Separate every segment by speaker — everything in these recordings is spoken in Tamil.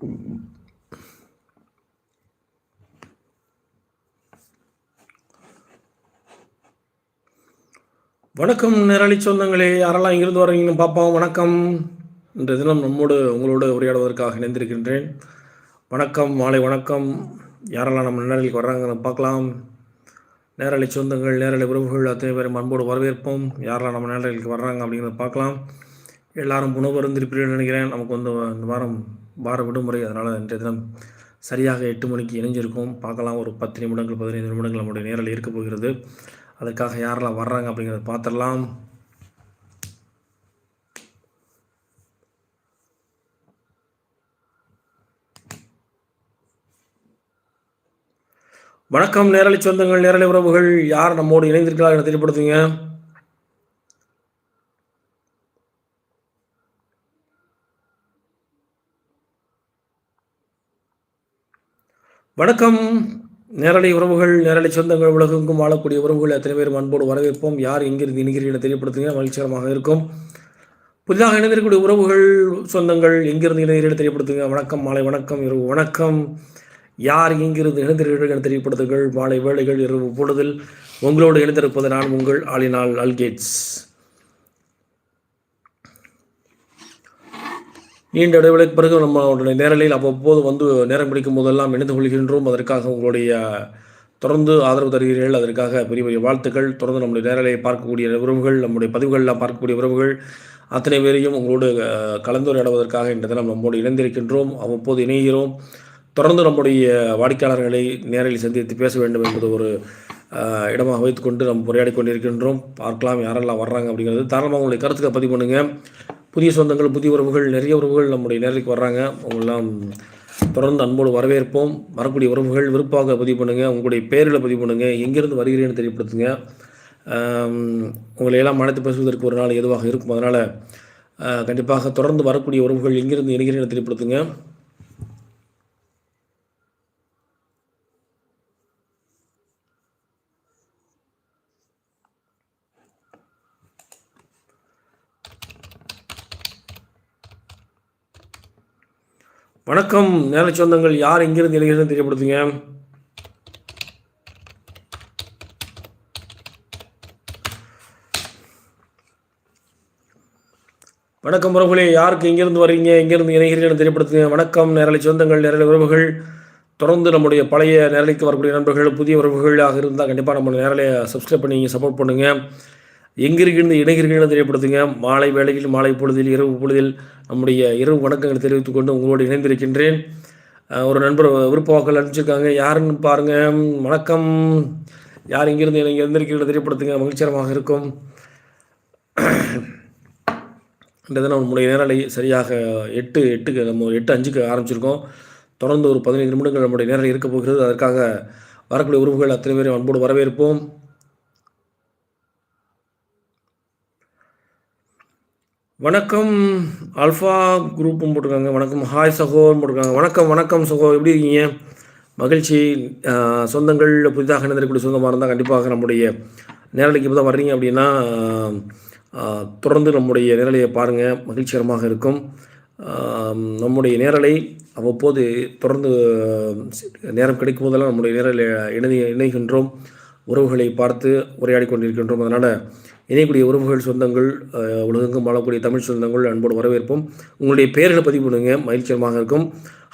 Speaker 1: வணக்கம் நிரளி சொந்தங்களே யாரெல்லாம் இங்கிருந்து வரீங்கன்னு பார்ப்போம். வணக்கம். இன்றைய தினம் நம்மோடு உங்களோடு உரையாடுவதற்காக இணைந்திருக்கின்றேன். வணக்கம் மாலை வணக்கம். யாரெல்லாம் நம்ம நேரலுக்கு வர்றாங்கன்னு பார்க்கலாம். நேரலை சொந்தங்கள் நேரலை உறவுகள் அத்தனை பேரும் அன்போடு வரவேற்போம். யாரெல்லாம் நம்ம நேரலுக்கு வர்றாங்க அப்படிங்கிறத பார்க்கலாம். எல்லாரும் உணவு இருந்திருப்பீர்கள் நினைக்கிறேன். நமக்கு வந்து இந்த வாரம் வார விடுமுறை. அதனால் இன்றைய தினம் சரியாக எட்டு மணிக்கு இணைஞ்சிருக்கும். பார்க்கலாம் ஒரு பத்து நிமிடங்கள் பதினைந்து நிமிடங்கள் நம்முடைய நேரில் இருக்க போகிறது. அதுக்காக யாரெல்லாம் வர்றாங்க அப்படிங்கிறத பார்த்துடலாம். வணக்கம் நேரலை சொந்தங்கள் நேரலை உறவுகள். யார் நம்மோடு இணைந்திருக்கிறார்கள் என தெரியப்படுத்துங்க வணக்கம். நேரலை உறவுகள் நேரலை சொந்தங்கள் உலகெங்கும் வாழக்கூடிய உறவுகள் அத்தனை பேரும் அன்போடு வரவேற்போம்? யார் எங்கிருந்து இணைகிறீர்கள் என தெரியப்படுத்துங்க. மகிழ்ச்சிகரமாக இருக்கும். புதிதாக இணைந்திருக்கக்கூடிய உறவுகள் சொந்தங்கள் எங்கிருந்து இணைகிறீர்கள் தெரியப்படுத்துங்க. வணக்கம் மாலை வணக்கம் இரவு வணக்கம். யார் எங்கிருந்து இணைந்திருக்கிறீர்கள் என தெரியப்படுத்துங்கள். மாலை வேளைகள் இரவு பொழுதில் உங்களோடு இணைந்திருப்பது நான் உங்கள் ஆளினால் அல்கேட்ஸ். நீண்ட இடைவெளிக்கு பிறகு நம்மளுடைய நேரலையில் அவ்வப்போது வந்து நேரம் பிடிக்கும் போதெல்லாம் இணைந்து கொள்கின்றோம். அதற்காக உங்களுடைய தொடர்ந்து ஆதரவு தருகிறீர்கள். அதற்காக பெரிய பெரிய வாழ்த்துக்கள். தொடர்ந்து நம்முடைய நேரலையை பார்க்கக்கூடிய உறவுகள் நம்முடைய பதிவுகளில் பார்க்கக்கூடிய உறவுகள் அத்தனை பேரையும் உங்களோடு கலந்துரையாடுவதற்காக இந்த தினம் நம்மோடு இணைந்திருக்கின்றோம். அவ்வப்போது இணைகிறோம். தொடர்ந்து நம்முடைய வாடிக்கையாளர்களை நேரில் சந்தித்து பேச வேண்டும் என்பது ஒரு இடமாக வைத்துக்கொண்டு நம்ம உரையாடி கொண்டிருக்கின்றோம். பார்க்கலாம் யாரெல்லாம் வர்றாங்க அப்படிங்கிறது தாராளமாக உங்களுடைய கருத்துக்களை பதிவு பண்ணுங்கள் புதிய சொந்தங்கள் புதிய உறவுகள் நிறைய உறவுகள் நம்முடைய நேரலுக்கு வர்றாங்க. அவங்களெல்லாம் தொடர்ந்து அன்போடு வரவேற்போம். வரக்கூடிய உறவுகள் விருப்பாக பதிவு பண்ணுங்கள் உங்களுடைய பேரில் பதிவு பண்ணுங்கள் எங்கேருந்து வருகிறேன்னு தெரியப்படுத்துங்க. உங்களை எல்லாம் அழைத்து பேசுவதற்கு ஒரு நாள் எதுவாக இருக்கும். அதனால் கண்டிப்பாக தொடர்ந்து வரக்கூடிய உறவுகள் எங்கிருந்து இணைகிறேன்னு தெரியப்படுத்துங்க. வணக்கம் நேர சொந்தங்கள் யார் எங்கிருந்து இளைஞர்கள் தெரியப்படுத்துங்க. வணக்கம் உறவுகளே யாருக்கு எங்கிருந்து வர்றீங்க எங்கிருந்து இணைகிறீர்கள் தெரியப்படுத்துங்க. வணக்கம் நேரலை சொந்தங்கள் நேரலை உறவுகள். தொடர்ந்து நம்முடைய பழைய நேரலைக்கு வரக்கூடிய நண்பர்கள் புதிய உறவுகளாக இருந்தால் கண்டிப்பாக நம்ம நேரலையை சப்ஸ்கிரைப் பண்ணி சப்போர்ட் பண்ணுங்கள் எங்கிருக்கின்ற இணைகிறீர்கள் தெரியப்படுத்துங்க. மாலை வேளையில் மாலை பொழுதில் இரவு பொழுதில் நம்முடைய இரவு வணக்கங்களை தெரிவித்துக் கொண்டு உங்களோடு இணைந்திருக்கின்றேன். ஒரு நண்பர் விருப்ப வாக்கள் அனுப்பிச்சிருக்காங்க. யாருன்னு பாருங்க. வணக்கம். யார் இங்கிருந்து நீங்கள் இருந்திருக்கீர்கள் தெரியப்படுத்துங்க. மகிழ்ச்சிகரமாக இருக்கும். இந்த நம்முடைய நேரலை சரியாக எட்டு எட்டுக்கு நம்ம எட்டு அஞ்சுக்கு ஆரம்பிச்சிருக்கோம். தொடர்ந்து ஒரு பதினைந்து நிமிடங்கள் நம்முடைய நேரலை இருக்க போகிறது. அதற்காக வரக்கூடிய உறவுகள் அத்தனை பேரும் அன்போடு வரவேற்போம். வணக்கம் ஆல்ஃபா குரூப்பும் போட்டிருக்காங்க. வணக்கம் ஹாய் சகோன்னு போட்டிருக்காங்க. வணக்கம் வணக்கம் சகோ எப்படி இருக்கீங்க? மகிழ்ச்சி சொந்தங்கள் புதிதாக இணைந்திருக்கக்கூடிய சொந்தமாக இருந்தால் கண்டிப்பாக நம்முடைய நேரலைக்கு இப்போ தான் வர்றீங்க அப்படின்னா தொடர்ந்து நம்முடைய நேரலையை பாருங்கள் மகிழ்ச்சிகரமாக இருக்கும். நம்முடைய நேரலை அவ்வப்போது தொடர்ந்து நேரம் கிடைக்கும் போதெல்லாம் நம்முடைய நேரலை இணை இணைகின்றோம். உறவுகளை பார்த்து உரையாடி கொண்டிருக்கின்றோம் அதனால் இணையக்கூடிய உறவுகள் சொந்தங்கள் அஹ், உலகெங்கும் வாழக்கூடிய தமிழ் சொந்தங்கள் அன்போடு வரவேற்போம். உங்களுடைய பெயர்களை பதிவு பண்ணுங்க? மகிழ்ச்சியமாக இருக்கும்.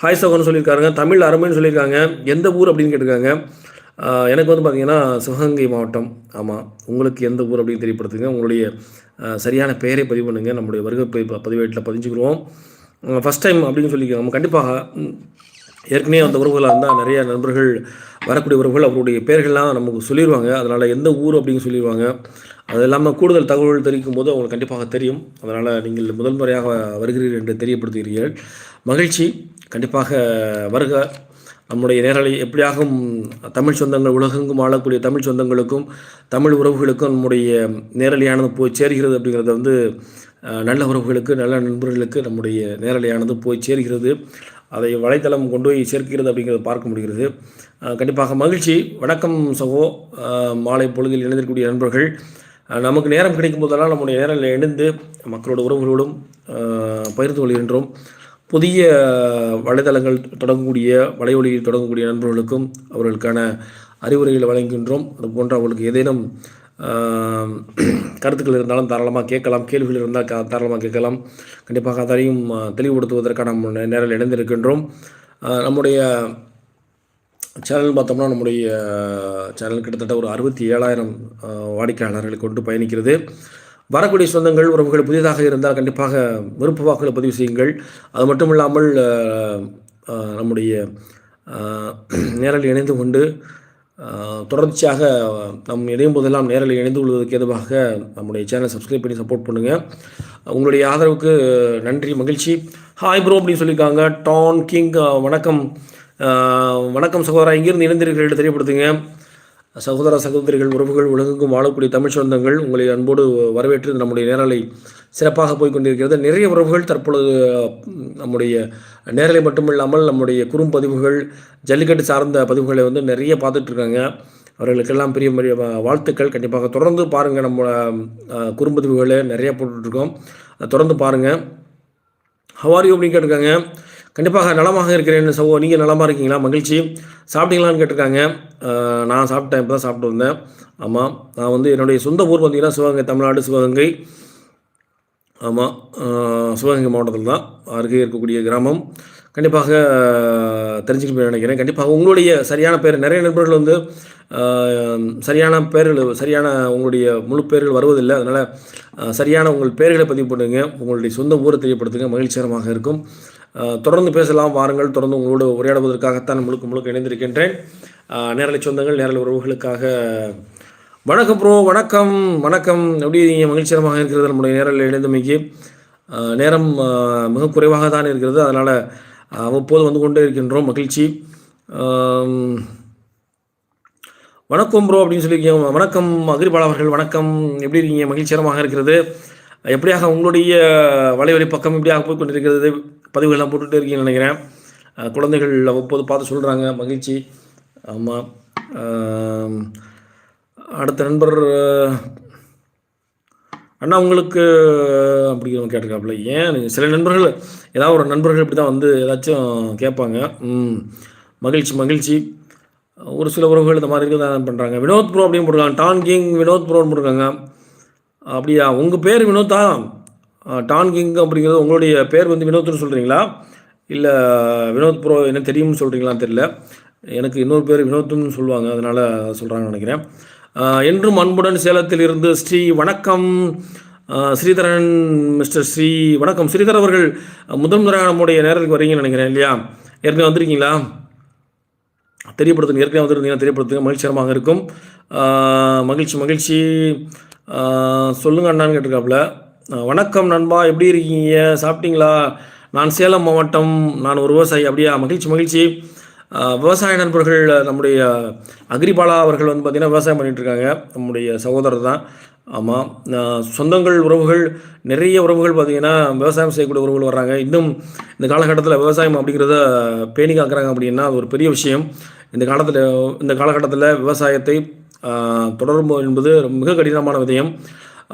Speaker 1: ஹாய் சகோன்னு சொல்லியிருக்காங்க தமிழ் அருமைன்னு சொல்லியிருக்காங்க. எந்த ஊர் அப்படின்னு கேட்டிருக்காங்க. எனக்கு வந்து பார்த்தீங்கன்னா சிவகங்கை மாவட்டம். ஆமாம் உங்களுக்கு எந்த ஊர் அப்படின்னு தெரியப்படுத்துங்க. உங்களுடைய சரியான பெயரை பதிவு பண்ணுங்கள் நம்முடைய வருகை பதிவேட்டில் பதிஞ்சுக்கிடுவோம். ஃபஸ்ட் டைம் அப்படின்னு சொல்லிக்கோங்க. நம்ம கண்டிப்பாக ஏற்கனவே அந்த உறவுகளாக இருந்தால் நிறைய நண்பர்கள் வரக்கூடிய உறவுகள் அவருடைய பெயர்கள்லாம் நமக்கு சொல்லிடுவாங்க அதனால் எந்த ஊர் அப்படின்னு சொல்லிடுவாங்க அது இல்லாமல் கூடுதல் தகவல் தெரிவிக்கும் போது அவங்களுக்கு கண்டிப்பாக தெரியும். அதனால் நீங்கள் முதல் முறையாக வருகிறீர்கள் என்று தெரியப்படுத்துகிறீர்கள். மகிழ்ச்சி. கண்டிப்பாக வருக. நம்முடைய நேரலை எப்படியாகும் தமிழ் சொந்தங்கள் உலகெங்கும் வாழக்கூடிய தமிழ் சொந்தங்களுக்கும் தமிழ் உறவுகளுக்கும் நம்முடைய நேரலையானது போய் சேர்கிறது அப்படிங்கிறத வந்து நல்ல உறவுகளுக்கு நல்ல நண்பர்களுக்கு நம்முடைய நேரலையானது போய் சேர்கிறது. அதை வலைத்தளம் கொண்டு போய் சேர்க்கிறது அப்படிங்கிறத பார்க்க முடிகிறது. கண்டிப்பாக மகிழ்ச்சி. வணக்கம் சகோ. மாலை பொழுதில் இணைந்திருக்கக்கூடிய நண்பர்கள். நமக்கு நேரம் கிடைக்கும் போதெல்லாம் நம்முடைய நேரில் இணைந்து மக்களோட உறவுகளோடும் பகிர்ந்து கொள்கின்றோம். புதிய வலைதளங்கள் தொடங்கக்கூடிய வலையொலியில் தொடங்கக்கூடிய நண்பர்களுக்கும் அவர்களுக்கான அறிவுரைகளை வழங்குகின்றோம். அது போன்ற அவர்களுக்கு ஏதேனும் கருத்துக்கள் இருந்தாலும் தாராளமாக கேட்கலாம். கேள்விகள் இருந்தால் தாராளமாக கேட்கலாம். கண்டிப்பாக அதனையும் ஆஹ், தெளிவுபடுத்துவதற்காக நம்ம நேரில் இணைந்திருக்கின்றோம். நம்முடைய சேனல் பார்த்தோம்னா நம்முடைய சேனல் கிட்டத்தட்ட ஒரு அறுபத்தி ஏழாயிரம் வாடிக்கையாளர்களை கொண்டு பயணிக்கிறது. வரக்கூடிய சொந்தங்கள் உறவுகள் புதிதாக இருந்தால் கண்டிப்பாக விருப்ப வாக்குகளை பதிவு செய்யுங்கள். அது மட்டும் இல்லாமல் நம்முடைய நேரில் இணைந்து கொண்டு தொடர்ச்சியாக நம் இணையும் போதெல்லாம் நேரில் இணைந்து கொள்வதற்கு ஏதுவாக நம்முடைய சேனல் சப்ஸ்கிரைப் பண்ணி சப்போர்ட் பண்ணுங்கள் உங்களுடைய ஆதரவுக்கு நன்றி மகிழ்ச்சி. ஹாய் ப்ரோ அப்படின்னு சொல்லியிருக்காங்க. டான் கிங் வணக்கம். வணக்கம் சகோதரா. இங்கிருந்து இணைந்திருக்கிற தெரியப்படுத்துங்க. சகோதர சகோதரிகள் உறவுகள் உலகெங்கும் வாழக்கூடிய தமிழ் சொந்தங்கள் உங்களை அன்போடு வரவேற்று நம்முடைய நேரலை சிறப்பாக போய்கொண்டிருக்கிறது. நிறைய உறவுகள் தற்பொழுது நம்முடைய நேரலை மட்டுமில்லாமல் நம்முடைய குறும்பதிவுகள் ஜல்லிக்கட்டு சார்ந்த பதிவுகளை வந்து நிறைய பார்த்துட்ருக்காங்க. அவர்களுக்கெல்லாம் பெரிய பெரிய வாழ்த்துக்கள். கண்டிப்பாக தொடர்ந்து பாருங்கள் நம்ம குறும்பதிவுகளை நிறைய போட்டுட்ருக்கோம். அதை தொடர்ந்து பாருங்கள் ஹவாரி அப்படின்னு கேட்டிருக்காங்க. கண்டிப்பாக நலமாக இருக்கிறேன் சகோ நீங்கள் நலமாக இருக்கீங்களா? மகிழ்ச்சி சாப்பிட்டீங்களான்னு கேட்டிருக்காங்க. நான் சாப்பிட்டேன் இப்போ தான் சாப்பிட்டு வந்தேன். ஆமாம் நான் வந்து என்னுடைய சொந்த ஊர் பார்த்தீங்கன்னா சிவகங்கை தமிழ்நாடு சிவகங்கை. ஆமாம் சிவகங்கை மாவட்டத்தில் தான் அருகே இருக்கக்கூடிய கிராமம். கண்டிப்பாக தெரிஞ்சுக்கணும்னு நினைக்கிறேன். கண்டிப்பாக உங்களுடைய சரியான பேர் நிறைய நண்பர்கள் வந்து சரியான பேர்கள் சரியான உங்களுடைய முழு பேர்கள் வருவதில்லை. அதனால் சரியான உங்கள் பெயர்களை பதிவு பண்ணுங்க. உங்களுடைய சொந்த ஊரை தெரியப்படுத்துங்க. மகிழ்ச்சிகரமாக இருக்கும். தொடர்ந்து பேசலாம் வாருங்கள் தொடர்ந்து உங்களோடு உரையாடுவதற்காகத்தான் முழுக்க முழுக்க இணைந்திருக்கின்றேன். நேரலை சொந்தங்கள் நேரலை உறவுகளுக்காக வணக்கம் ப்ரோ வணக்கம் வணக்கம். எப்படி நீங்கள் மகிழ்ச்சிகரமாக இருக்கிறது நம்முடைய நேரில் இணைந்தமைக்கு நேரம் மிக குறைவாக தான் இருக்கிறது. அதனால் அவ்வப்போது வந்து கொண்டே இருக்கின்றோம். மகிழ்ச்சி. வணக்கம் ப்ரோ அப்படின்னு சொல்லியிருக்கீங்க. வணக்கம் அகிரிபால் அவர்கள் வணக்கம். எப்படி இருக்கீங்க? மகிழ்ச்சிகரமாக இருக்கிறது. எப்படியாக உங்களுடைய வலைவலி பக்கம் எப்படியாக போய் கொண்டிருக்கிறது? பதிவுகள்லாம் போட்டுகிட்டே இருக்கீங்கன்னு நினைக்கிறேன். குழந்தைகள் அவ்வப்போது பார்த்து சொல்கிறாங்க மகிழ்ச்சி. ஆமாம் அடுத்த நண்பர் அண்ணா உங்களுக்கு அப்படிங்கிற கேட்டிருக்காப்புல. ஏன்? சில நண்பர்கள் ஏதாவது ஒரு நண்பர்கள் இப்படி தான் வந்து ஏதாச்சும் கேட்பாங்க. ம். மகிழ்ச்சி மகிழ்ச்சி. ஒரு சில உறவுகள் இந்த மாதிரி தான் பண்ணுறாங்க வினோத் ப்ரோ அப்படின்னு போட்டிருக்காங்க. டான் கிங் வினோத் ப்ரோன்னு போட்டிருக்காங்க. அப்படியா? உங்கள் பேர் வினோத்தா? டான் கிங் அப்படிங்கிறது உங்களுடைய பேர் வந்து வினோத்னு சொல்கிறீங்களா இல்லை வினோத் ப்ரோ என்ன தெரியும்னு சொல்கிறீங்களான்னு தெரியல. எனக்கு இன்னொரு பேர் வினோத்னு சொல்லுவாங்க அதனால் சொல்கிறாங்கன்னு நினைக்கிறேன். என்றும் அன்புடன் சேலத்தில் இருந்து ஸ்ரீ வணக்கம். ஸ்ரீதரன் மிஸ்டர் ஸ்ரீ வணக்கம். ஸ்ரீதர் அவர்கள் முதல் முறையாக நம்முடைய நேரத்துக்கு வரீங்கன்னு நினைக்கிறேன் இல்லையா? ஏற்கனவே வந்திருக்கீங்களா? தெரியப்படுத்துங்க ஏற்கனவே வந்திருந்தீங்கன்னா தெரியப்படுத்துங்க. மகிழ்ச்சிகரமாக இருக்கும். மகிழ்ச்சி மகிழ்ச்சி. சொல்லுங்கள் சொல்லுங்க அண்ணான்னு கேட்டிருக்காப்புல. வணக்கம் நண்பா எப்படி இருக்கீங்க? சாப்பிட்டீங்களா? நான் சேலம் மாவட்டம் நான் ஒரு விவசாயி அப்படியா? மகிழ்ச்சி மகிழ்ச்சி. விவசாய நண்பர்கள் நம்முடைய அக்ரிபாலா அவர்கள் வந்து பார்த்திங்கன்னா விவசாயம் பண்ணிட்டு இருக்காங்க. நம்முடைய சகோதரர் தான். ஆமாம் சொந்தங்கள் உறவுகள் நிறைய உறவுகள் பார்த்திங்கன்னா விவசாயம் செய்யக்கூடிய உறவுகள் வர்றாங்க. இன்னும் இந்த காலகட்டத்தில் விவசாயம் அப்படிங்கிறத பேணி காக்கிறாங்க அப்படின்னா அது ஒரு பெரிய விஷயம். இந்த காலத்தில் இந்த காலகட்டத்தில் விவசாயத்தை தொடரும் என்பது மிக கடினமான விதயம்.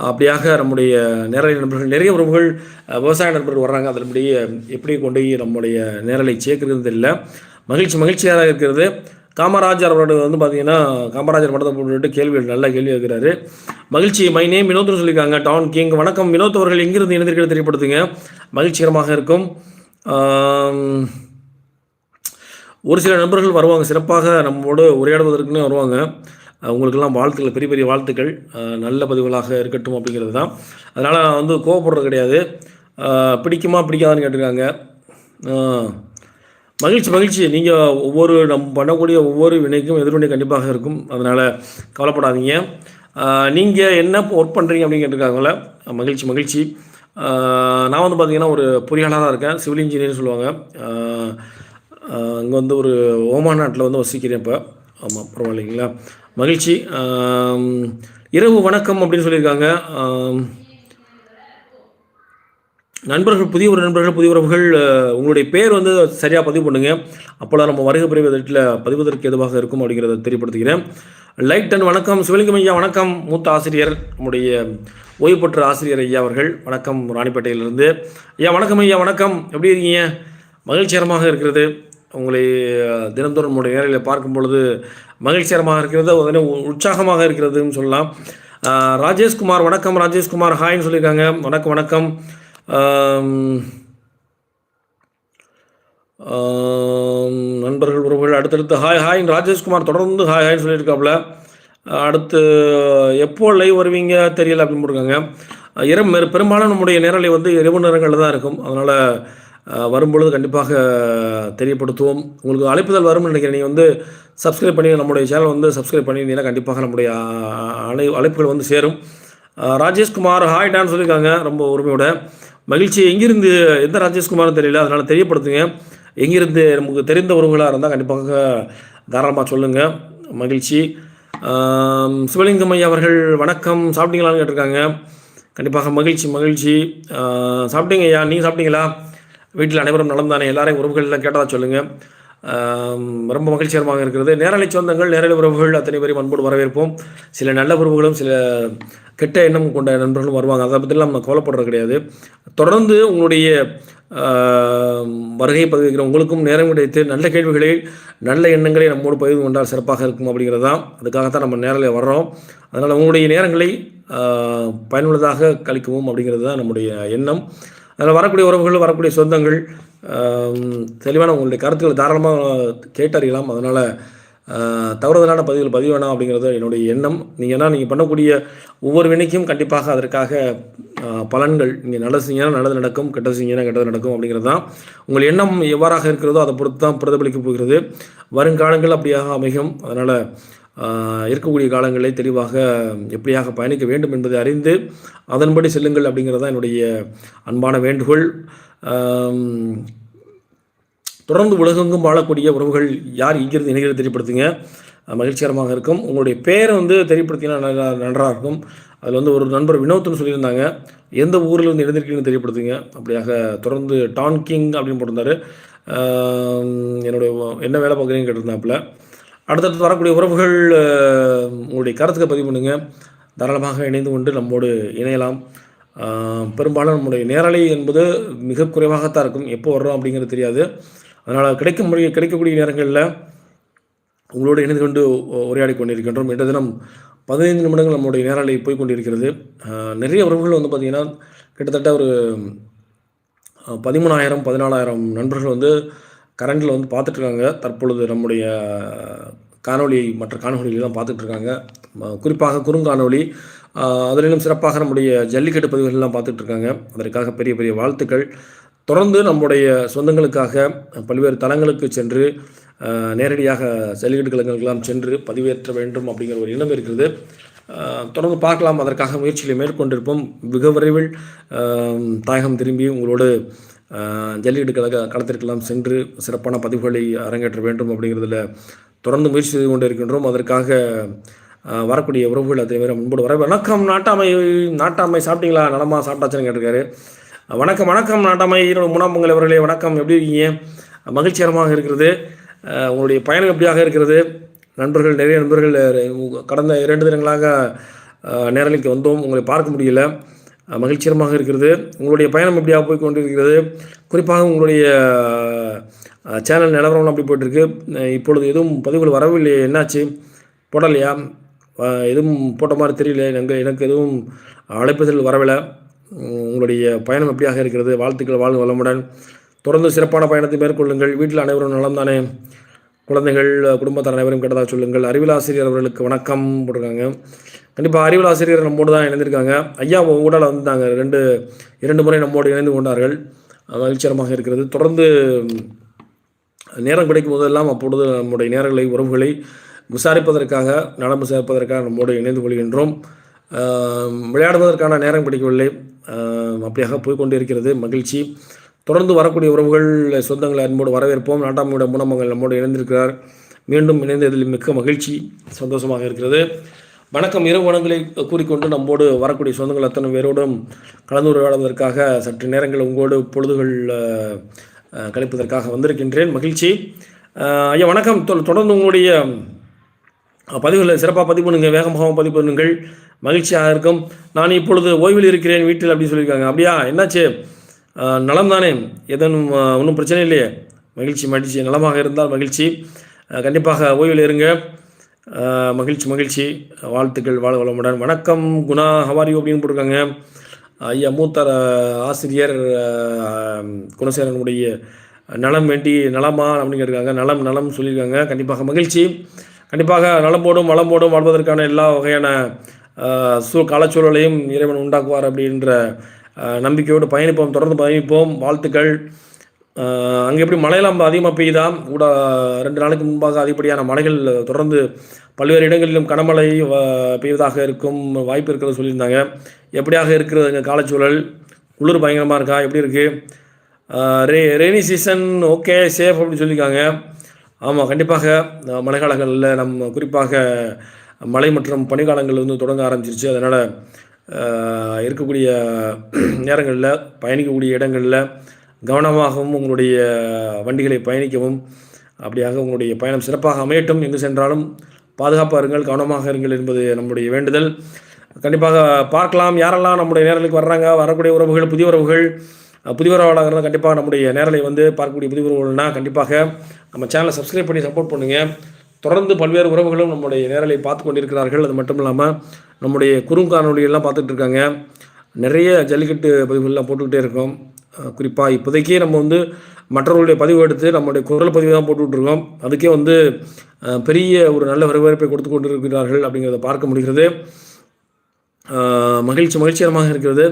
Speaker 1: அப்படியாக நம்முடைய நேரலை நண்பர்கள் நிறைய உறவுகள் விவசாய நண்பர்கள் வர்றாங்க. அதன்படியே எப்படி கொண்டு போய் நம்முடைய நேரலை சேர்க்கிறது தெரியல. மகிழ்ச்சி மகிழ்ச்சியாக இருக்கிறது. காமராஜர் அவரோட வந்து பார்த்தீங்கன்னா காமராஜர் படத்தை போட்டுட்டு கேள்விகள் நல்ல கேள்வி இருக்கிறாரு மகிழ்ச்சி மை நேம் வினோத்னு சொல்லியிருக்காங்க. டான் கிங் வணக்கம். வினோத் அவர்கள் எங்கிருந்து இணைந்திருக்கிறது தெரியப்படுத்துங்க. மகிழ்ச்சிகரமாக இருக்கும். ஒரு சில நண்பர்கள் வருவாங்க. சிறப்பாக நம்மோடு உரையாடுவதற்குன்னு வருவாங்க. உங்களுக்கெல்லாம் வாழ்த்துக்கள் பெரிய பெரிய வாழ்த்துக்கள். நல்ல பதிவுகளாக இருக்கட்டும் அப்படிங்கிறது தான். அதனால் நான் வந்து கோவப்படுறது கிடையாது. பிடிக்குமா பிடிக்காதான்னு கேட்டிருக்காங்க. மகிழ்ச்சி மகிழ்ச்சி. நீங்கள் ஒவ்வொரு நம் பண்ணக்கூடிய ஒவ்வொரு வினைக்கும் எதிர்வினை கண்டிப்பாக இருக்கும். அதனால் கவலைப்படாதீங்க. நீங்கள் என்ன ஒர்க் பண்ணுறீங்க அப்படின்னு கேட்டிருக்காங்களே மகிழ்ச்சி மகிழ்ச்சி. நான் வந்து பார்த்தீங்கன்னா ஒரு பொறியாளராக இருக்கேன். சிவில் இன்ஜினியர்னு சொல்லுவாங்க. இங்கே வந்து ஒரு ஓமான் நாட்டில் வந்து வசிக்கிறேன் இப்போ. ஆமாம் பரவாயில்லைங்களா? மகிழ்ச்சி. இரவு வணக்கம் அப்படின்னு சொல்லியிருக்காங்க. நண்பர்கள் புதிய ஒரு நண்பர்கள் புதிய உறவுகள் உங்களுடைய பேர் வந்து சரியாக பதிவு பண்ணுங்க. அப்போலாம் நம்ம வருகை பெறுவதற்கு பதிவதற்கு எதுவாக இருக்கும் அப்படிங்கிறத தெரியப்படுத்துகிறேன். லைக் டன் வணக்கம். சிவலிங்கம் ஐயா வணக்கம். மூத்த ஆசிரியர் நம்முடைய ஓய்வு பெற்ற ஆசிரியர் ஐயா அவர்கள் வணக்கம். ராணிப்பேட்டையிலிருந்து. ஐயா வணக்கம் ஐயா வணக்கம். எப்படி இருக்கீங்க? மகிழ்ச்சிகரமாக இருக்கிறது. உங்களை தினந்தோறும் உடைய நேரில் பார்க்கும் பொழுது மகிழ்ச்சிகரமாக இருக்கிறது உடனே உற்சாகமாக இருக்கிறதுன்னு சொல்லலாம். ராஜேஷ்குமார் வணக்கம் ராஜேஷ்குமார் ஹாய்னு சொல்லியிருக்காங்க. வணக்கம் வணக்கம். நண்பர்கள் உறவுகள் அடுத்தடுத்து ஹாய் ஹாய் ராஜேஷ்குமார் தொடர்ந்து ஹாய் ஹாய்னு சொல்லியிருக்காப்புல. அடுத்து எப்போ லைவ் வருவீங்க? தெரியல அப்படின்னு போட்டிருக்காங்க. இரவு பெரும்பாலும் நம்முடைய நேரலை வந்து இரவு நேரங்களில் தான் இருக்கும். அதனால் வரும்பொழுது கண்டிப்பாக தெரியப்படுத்துவோம். உங்களுக்கு அழைப்புதல் வரும்னு நினைக்கிறேன். நீங்கள் வந்து சப்ஸ்கிரைப் பண்ணி நம்முடைய சேனல் வந்து சப்ஸ்கிரைப் பண்ணியிருந்தீங்கன்னா கண்டிப்பாக நம்முடைய அழை அழைப்புகள் வந்து சேரும். ராஜேஷ்குமார் ஹாய் டான்னு சொல்லியிருக்காங்க ரொம்ப உரிமையோட. மகிழ்ச்சி. எங்கிருந்து எந்த ராஜேஷ்குமார்னு தெரியல அதனால் தெரியப்படுத்துங்க. எங்கிருந்து நமக்கு தெரிந்த உறவுகளாக இருந்தால் கண்டிப்பாக தாராளமாக சொல்லுங்கள் மகிழ்ச்சி. சிவலிங்கம் ஐயா அவர்கள் வணக்கம். சாப்பிட்டீங்களான்னு கேட்டிருக்காங்க. கண்டிப்பாக மகிழ்ச்சி மகிழ்ச்சி. சாப்பிட்டீங்க ஐயா. நீங்கள் சாப்பிட்டீங்களா? வீட்டில் அனைவரும் நலம் தானே எல்லாரையும் உறவுகள் எல்லாம் கேட்டதா சொல்லுங்கள் ரொம்ப மகிழ்ச்சிகரமாக இருக்கிறது. நேரலை சொந்தங்கள் நேரலை உறவுகள் அத்தனை பேரும் அன்போடு வரவேற்போம். சில நல்ல உறவுகளும் சில கெட்ட எண்ணம் கொண்ட நண்பர்களும் வருவாங்க. அதை பற்றிலாம் நம்ம கவலைப்படுறது கிடையாது. தொடர்ந்து உங்களுடைய வருகை பதிவிக்கிற உங்களுக்கும் நேரம் கிடைத்து நல்ல கேள்விகளை நல்ல எண்ணங்களை நம்மோடு பகிர்ந்து கொண்டால் சிறப்பாக இருக்கும் அப்படிங்கிறது தான். அதுக்காகத்தான் நம்ம நேரில் வர்றோம். அதனால் உங்களுடைய நேரங்களை பயனுள்ளதாக கழிக்கவும் அப்படிங்கிறது தான் நம்முடைய எண்ணம். அதில் வரக்கூடிய உறவுகள் வரக்கூடிய சொந்தங்கள் தெளிவான உங்களுடைய கருத்துக்களை தாராளமாக கேட்டறியலாம். அதனால் தவறுதலான பதிவுகள் பதிவு வேணாம் அப்படிங்கிறது என்னுடைய எண்ணம். நீங்கள் ஏன்னா நீங்கள் பண்ணக்கூடிய ஒவ்வொரு வினைக்கும் கண்டிப்பாக அதற்காக பலன்கள் நீங்கள் நல்லது செஞ்சீங்கன்னா நல்லது நடக்கும் கெட்டது செஞ்சீங்கன்னா கெட்டது நடக்கும் அப்படிங்கிறது தான் உங்கள் எண்ணம் எவ்வாறாக இருக்கிறதோ அதை பொறுத்து தான் பிரதிபலிக்க போகிறது. வருங்காலங்கள் அப்படியாக அமையும். அதனால் இருக்கக்கூடிய காலங்களை தெளிவாக எப்படியாக பயணிக்க வேண்டும் என்பதை அறிந்து அதன்படி செல்லுங்கள் அப்படிங்கிறது தான் என்னுடைய அன்பான வேண்டுகோள். தொடர்ந்து உலகெங்கும் வாழக்கூடிய உறவுகள் யார் இங்கிருந்து இணைகிறது தெரியப்படுத்துங்க. மகிழ்ச்சிகரமாக இருக்கும். உங்களுடைய பேரை வந்து தெரியப்படுத்தினா நல்லா நன்றாக இருக்கும். அதில் வந்து ஒரு நண்பர் வினோத்னு சொல்லியிருந்தாங்க. எந்த ஊரில் வந்து இணைந்திருக்கீங்கன்னு தெரியப்படுத்துங்க. அப்படியாக தொடர்ந்து டான் கிங் அப்படின்னு போட்டிருந்தாரு. என்னுடைய என்ன வேலை பார்க்குறீங்கன்னு கேட்டிருந்தாப்புல. அடுத்தடுத்து வரக்கூடிய உறவுகள் உங்களுடைய கருத்துக்களை பதிவு பண்ணுங்க. தாராளமாக இணைந்து கொண்டு நம்மோடு இணையலாம். பெரும்பாலும் நம்முடைய நேரலை என்பது மிக குறைவாகத்தான் இருக்கும். எப்போ வர்றோம் அப்படிங்கிறது தெரியாது. அதனால் கிடைக்கும் முறை கிடைக்கக்கூடிய நேரங்களில் உங்களோடு இணைந்து கொண்டு உரையாடி கொண்டிருக்கின்றோம். இன்றைய தினம் பதினைந்து நிமிடங்கள் நம்முடைய நேரலை போய் கொண்டிருக்கிறது. நிறைய உறவுகள் வந்து பார்த்திங்கன்னா கிட்டத்தட்ட ஒரு பதிமூணாயிரம் பதினாலாயிரம் நண்பர்கள் வந்து கரண்டில் வந்து பார்த்துட்ருக்காங்க. தற்பொழுது நம்முடைய காணொளி மற்ற காணொலிகள்லாம் பார்த்துட்ருக்காங்க. குறிப்பாக குறுங்காணொளி அதிலும் சிறப்பாக நம்முடைய ஜல்லிக்கட்டு பதிவுகள்லாம் பார்த்துட்ருக்காங்க. அதற்காக பெரிய பெரிய வாழ்த்துக்கள். தொடர்ந்து நம்முடைய சொந்தங்களுக்காக பல்வேறு தளங்களுக்கு சென்று நேரடியாக ஜல்லிக்கட்டு கழகங்களுக்கெல்லாம் சென்று பதிவேற்ற வேண்டும் அப்படிங்கிற ஒரு எண்ணம் இருக்கிறது. தொடர்ந்து பார்க்கலாம். அதற்காக முயற்சிகளை மேற்கொண்டிருப்போம். மிக விரைவில் தாயகம் திரும்பி உங்களோடு ஜல்லிக்கட்டு கழக களத்திற்கெல்லாம் சென்று சிறப்பான பதிவுகளை அரங்கேற்ற வேண்டும் அப்படிங்கிறதுல தொடர்ந்து முயற்சி செய்து கொண்டு இருக்கின்றோம் அதற்காக வரக்கூடிய உறவுகள் அத்தனை பேரும் முன்போடு வர வணக்கம் நாட்டாமை நாட்டாமை சாப்பிட்டீங்களா? நலமா சாப்பிட்டாச்சுன்னு கேட்டிருக்காரு. வணக்கம் வணக்கம் நாட்டாமை. ஈரோடு மூணாம் அவர்களே வணக்கம். எப்படி இருக்கீங்க? மகிழ்ச்சிகரமாக இருக்கிறது. உங்களுடைய பயணம் எப்படியாக இருக்கிறது? நண்பர்கள் நிறைய நண்பர்கள் கடந்த இரண்டு தினங்களாக நேரலைக்கு வந்தோம். உங்களை பார்க்க முடியல. மகிழ்ச்சிகரமாக இருக்கிறது. உங்களுடைய பயணம் எப்படியாக போய் கொண்டிருக்கிறது குறிப்பாக உங்களுடைய சேனல் நிலவரம் அப்படி போயிட்டுருக்கு? இப்பொழுது எதுவும் பதிவுகள் வரவில்லை என்னாச்சு? போடலையா? எதுவும் போட்ட மாதிரி தெரியல எனக்கு எனக்கு எதுவும் அழைப்புதல் வரவில்லை. உங்களுடைய பயணம் எப்படியாக இருக்கிறது? வாழ்த்துக்கள் வாழ்க வளமுடன். தொடர்ந்து சிறப்பான பயணத்தை மேற்கொள்ளுங்கள். வீட்டில் அனைவரும் நலம் தானே குழந்தைகள் குடும்பத்தார் அனைவரும் கேட்டதாக சொல்லுங்கள். அறிவியல் ஆசிரியர் அவர்களுக்கு வணக்கம் போட்டிருக்காங்க. கண்டிப்பாக அறிவியல் ஆசிரியர் நம்மோடு தான் இணைந்திருக்காங்க. ஐயா உங்க ஊடால வந்தாங்க. ரெண்டு இரண்டு முறை நம்மோடு இணைந்து கொண்டார்கள். மகிழ்ச்சிகரமாக இருக்கிறது. தொடர்ந்து நேரம் கிடைக்கும் போதெல்லாம் அப்பொழுது நம்முடைய நேரங்களை உறவுகளை விசாரிப்பதற்காக நலம் விசாரிப்பதற்காக நம்மோடு இணைந்து கொள்கின்றோம். விளையாடுவதற்கான நேரம் கிடைக்கவில்லை. அப்படியாக போய் கொண்டிருக்கிறது மகிழ்ச்சி. தொடர்ந்து வரக்கூடிய உறவுகள் சொந்தங்களை அன்போடு வரவேற்போம். நாட்டாமையோட மூலமங்கள் நம்மோடு இணைந்திருக்கிறார். மீண்டும் இணைந்ததில் மிக்க மகிழ்ச்சி சந்தோஷமாக இருக்கிறது. வணக்கம். இரவு வணங்களை கூறிக்கொண்டு நம்மோடு வரக்கூடிய சொந்தங்கள் அத்தனை பேரோடும் கலந்துரையாடுவதற்காக சற்று நேரங்கள் உங்களோடு பொழுதுகள் கழிப்பதற்காக வந்திருக்கின்றேன். மகிழ்ச்சி. ஐயா வணக்கம். தொ- தொடர்ந்து உங்களுடைய பதிவுகளை சிறப்பாக பதிவு பண்ணுங்க வேகமாக பதிவு பண்ணுங்கள். மகிழ்ச்சியாக இருக்கும். நான் இப்பொழுது ஓய்வில் இருக்கிறேன் வீட்டில் அப்படின்னு சொல்லியிருக்காங்க. அப்படியா? என்னாச்சு? நலம் தானே எதனும் ஒன்றும் பிரச்சனை இல்லையே. மகிழ்ச்சி மகிழ்ச்சி. நலமாக இருந்தால் மகிழ்ச்சி. கண்டிப்பாக ஓய்வில் இருங்க. மகிழ்ச்சி மகிழ்ச்சி. வாழ்த்துக்கள் வாழ வளமுடன். வணக்கம் குணா. ஹவாரியோ அப்படின்னு போட்டிருக்காங்க. ஐயா மூத்த ஆசிரியர் குணசேரனுடைய குணசேகரனுடைய நலம் வேண்டி நலமா அப்படின்னு இருக்காங்க நலம் நலம் சொல்லியிருக்காங்க. கண்டிப்பாக மகிழ்ச்சி. கண்டிப்பாக நலம்போடும் வளம்போடும் வாழ்வதற்கான எல்லா வகையான சூ காலச்சூழலையும் இறைவன் உண்டாக்குவார் அப்படின்ற நம்பிக்கையோடு பயணிப்போம் தொடர்ந்து பயணிப்போம். வாழ்த்துக்கள். அங்கே எப்படி மழையெல்லாம் அதிகமாக பெய்யுதா? கூட ரெண்டு நாளுக்கு முன்பாக அதிகப்படியான மழைகள் தொடர்ந்து பல்வேறு இடங்களிலும் கனமழை வ- பெய்வதாக இருக்கும் வாய்ப்பு இருக்கிறது சொல்லியிருந்தாங்க. எப்படியாக இருக்கிறது எங்கள் காலச்சூழல்? குளிர் பயங்கரமாக இருக்கா? எப்படி இருக்குது ரே ரெய்னி சீசன் ஓகே சேஃப் அப்படின்னு சொல்லியிருக்காங்க. ஆமாம் கண்டிப்பாக மழைக்காலங்களில் நம்ம குறிப்பாக மழை மற்றும் பனிக்காலங்கள் வந்து தொடங்க ஆரம்பிச்சிருச்சு. அதனால் இருக்கக்கூடிய நேரங்களில் பயணிக்கக்கூடிய இடங்களில் கவனமாகவும் உங்களுடைய வண்டிகளை பயணிக்கவும் அப்படியாக உங்களுடைய பயணம் சிறப்பாக அமையட்டும். எங்கு சென்றாலும் பாதுகாப்பாக இருங்கள் கவனமாக இருங்கள் என்பது நம்முடைய வேண்டுதல். கண்டிப்பாக பார்க்கலாம். யாரெல்லாம் நம்முடைய நேரலுக்கு வர்றாங்க வரக்கூடிய உறவுகள் புதிய உறவுகள் அஹ், புதிய உறவாளர்கள் கண்டிப்பாக நம்முடைய நேரலை வந்து பார்க்கக்கூடிய புதிய உறவுகள்னா கண்டிப்பாக நம்ம சேனலை சப்ஸ்கிரைப் பண்ணி சப்போர்ட் பண்ணுங்கள் தொடர்ந்து பல்வேறு உறவுகளும் நம்முடைய நேரலை பார்த்து கொண்டிருக்கிறார்கள். அது மட்டும் இல்லாமல் நம்முடைய குறுங்காணொலியெல்லாம் பார்த்துட்டு இருக்காங்க நிறைய ஜல்லிக்கட்டு பதிவுகள்லாம் போட்டுக்கிட்டே இருக்கோம். குறிப்பாக இப்போதைக்கே நம்ம வந்து மற்றவர்களுடைய பதிவு எடுத்து நம்முடைய குரல் பதிவு தான் போட்டுக்கிட்டு இருக்கோம் அதுக்கே வந்து பெரிய ஒரு நல்ல வரவேற்பை கொடுத்து கொண்டிருக்கிறார்கள் அப்படிங்கிறத பார்க்க முடிகிறது. மகிழ்ச்சி மகிழ்ச்சிகரமாக இருக்கிறது.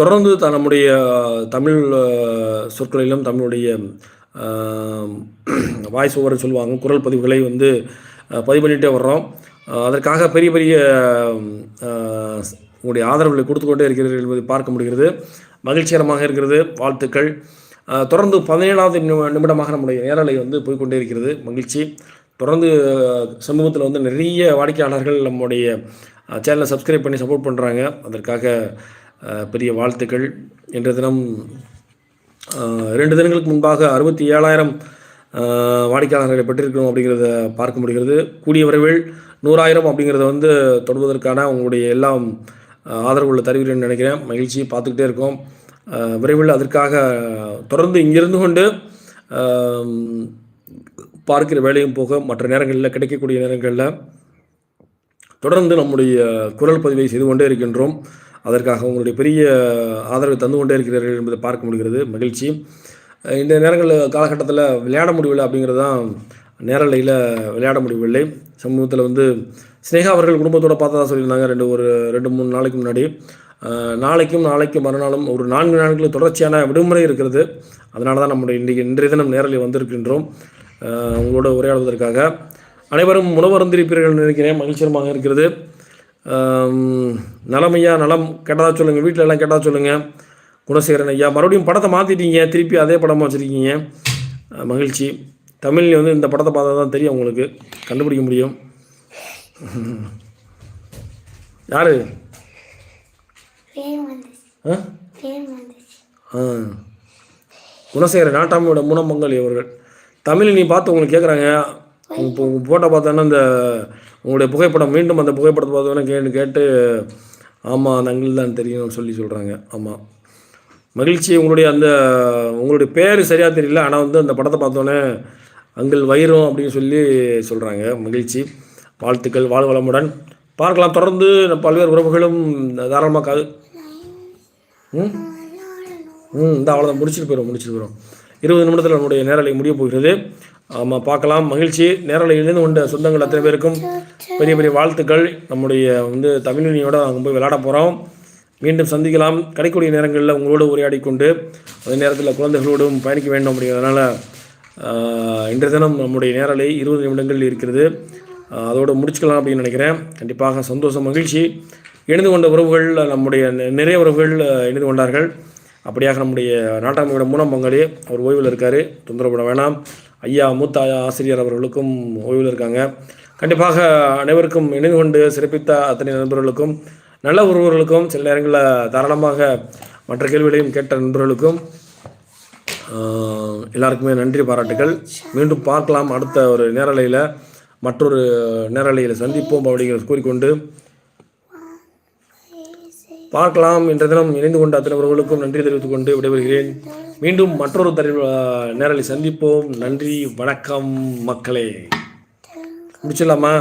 Speaker 1: தொடர்ந்து த நம்முடைய தமிழ் சொற்களிலும் தமிழுடைய வாய்ஸ் ஓவர் சொல்லுவாங்க. குரல் பதிவுகளை வந்து பதிவு பண்ணிகிட்டே வர்றோம். அதற்காக பெரிய பெரிய உங்களுடைய ஆதரவுகளை கொடுத்து கொண்டே இருக்கிறீர்கள் என்பதை பார்க்க முடிகிறது. மகிழ்ச்சிகரமாக இருக்கிறது. வாழ்த்துக்கள். தொடர்ந்து பதினேழாவது நிமிடமாக நம்முடைய நேரலை வந்து போய்க்கொண்டே இருக்கிறது. மகிழ்ச்சி. தொடர்ந்து சமூகத்தில் வந்து நிறைய வாடிக்கையாளர்கள் நம்முடைய சேனலை சப்ஸ்கிரைப் பண்ணி சப்போர்ட் பண்ணுறாங்க அதற்காக பெரிய வாழ்த்துக்கள். இன்றைய தினம் ரெண்டு தினங்களுக்கு முன்பாக அறுபத்தி ஏழாயிரம் வாடிக்கையாளர்களை பெற்றிருக்கிறோம் அப்படிங்கிறத பார்க்க முடிகிறது. கூடிய விரைவில் நூறாயிரம் அப்படிங்கிறத வந்து தொடுவதற்கான உங்களுடைய எல்லாம் ஆதரவு ஆதரவுள்ள தருவீர்கள் நினைக்கிறேன். மகிழ்ச்சி பார்த்துக்கிட்டே இருக்கோம். விரைவில் அதற்காக தொடர்ந்து இங்கிருந்து கொண்டு பார்க்கிற வேலையும் போக மற்ற நேரங்களில் கிடைக்கக்கூடிய நேரங்களில் தொடர்ந்து நம்முடைய குரல் பதிவை செய்து கொண்டே இருக்கின்றோம். அதற்காக உங்களுடைய பெரிய ஆதரவை தந்து கொண்டே இருக்கிறீர்கள் என்பதை பார்க்க முடிகிறது. மகிழ்ச்சி. இந்த நேரங்களில் காலகட்டத்தில் விளையாட முடியவில்லை அப்படிங்கிறது தான் நேரலையில் விளையாட முடியவில்லை. சமூகத்தில் வந்து ஸ்னேகா அவர்கள் குடும்பத்தோட பார்த்ததா சொல்லியிருந்தாங்க. ரெண்டு ஒரு ரெண்டு மூணு நாளைக்கு முன்னாடி. நாளைக்கும் நாளைக்கு மறுநாளும் ஒரு நான்கு நாட்களுக்கு தொடர்ச்சியான விடுமுறை இருக்கிறது. அதனால தான் நம்முடைய இன்றைக்கு இன்றைய தினம் நேரலில் வந்திருக்கின்றோம். உங்களோட உரையாடுவதற்காக. அனைவரும் உணவருந்திருப்பீர்கள் நினைக்கிறேன். மகிழ்ச்சியமாக இருக்கிறது. ஆம், நலம் ஐயா நலம் சொல்லுங்கள் வீட்டில் எல்லாம் கேட்டதா சொல்லுங்கள் குணசேகரன் ஐயா மறுபடியும் படத்தை மாற்றிட்டீங்க திருப்பி அதே படமாக வச்சுருக்கீங்க. மகிழ்ச்சி. தமிழ்ல வந்து இந்த படத்தை பார்த்தா தான் தெரியும் உங்களுக்கு. கண்டுபிடிக்க முடியும். யார்? குணசேகரன் நாட்டாமையோட முனமங்கல் இவர்கள் தமிழ் நீ பார்த்து உங்களுக்கு கேட்குறாங்க இப்போ உங்கள் ஃபோட்டோ பார்த்தோன்னா இந்த உங்களுடைய புகைப்படம் மீண்டும் அந்த புகைப்படத்தை பார்த்தோன்னே கேட்டு கேட்டு ஆமாம் அந்த அங்கிள் தான் தெரியும் சொல்லி சொல்கிறாங்க ஆமாம் மகிழ்ச்சி உங்களுடைய அந்த உங்களுடைய பேர் சரியாக தெரியல. ஆனால் வந்து அந்த படத்தை பார்த்தோன்னே அங்கள் வைரம் அப்படின்னு சொல்லி சொல்கிறாங்க மகிழ்ச்சி. வாழ்த்துக்கள். வாழ் வளமுடன். பார்க்கலாம். தொடர்ந்து பல்வேறு உறவுகளும் தாராளமாக காது ம்? ம் இந்த அவ்வளோதான் முடிச்சுட்டு போயிடும் முடிச்சுட்டு போயிடும் இருபது நிமிடத்தில் நம்முடைய நேரலை முடிய போகிறது. ஆமாம் பார்க்கலாம். மகிழ்ச்சி. நேரலையிலிருந்து கொண்ட சொந்தங்கள் அத்தனை பேருக்கும் பெரிய பெரிய வாழ்த்துக்கள். நம்முடைய வந்து தமிழினியோட அங்கே போய் விளையாட போகிறோம் மீண்டும் சந்திக்கலாம். கிடைக்கூடிய நேரங்களில் உங்களோடு உரையாடி கொண்டு அதே நேரத்தில் குழந்தைகளோடும் பயணிக்க வேண்டும் அப்படிங்கிறதுனால இன்றைய தினம் நம்முடைய நேரலை இருபது நிமிடங்கள் இருக்கிறது. அதோடு முடிச்சுக்கலாம் அப்படின்னு நினைக்கிறேன். கண்டிப்பாக சந்தோஷம் மகிழ்ச்சி. இணைந்து கொண்ட உறவுகள் நம்முடைய நிறைய உறவுகள் இணைந்து கொண்டார்கள். அப்படியாக நம்முடைய நாட்டாமையோட மூலம் பங்காளி அவர் ஓய்வில் இருக்கார். தொந்தரவுபட வேணாம். ஐயா மூத்த ஆசிரியர் அவர்களுக்கும் ஓய்வில் இருக்காங்க. கண்டிப்பாக அனைவருக்கும் இணைந்து கொண்டு சிறப்பித்த அத்தனை நண்பர்களுக்கும் நல்ல உறவுகளுக்கும் சில நேரங்களில் தாராளமாக மற்ற கேள்விகளையும் கேட்ட நண்பர்களுக்கும் எல்லாருக்குமே நன்றி பாராட்டுகள் மீண்டும் பார்க்கலாம் அடுத்த ஒரு நேரலையில். மற்றொரு நேரலையில் சந்திப்போம் அப்படிங்கிறது கூறிக்கொண்டு பார்க்கலாம். என்ற தினம் இணைந்து கொண்ட அத்தனை உறவுகளுக்கும் நன்றி தெரிவித்துக் கொண்டு விடைபெறுகிறேன். மீண்டும் மற்றொரு தரி நேரலை சந்திப்போம். நன்றி வணக்கம் மக்களே. முடிச்சிடலாமா?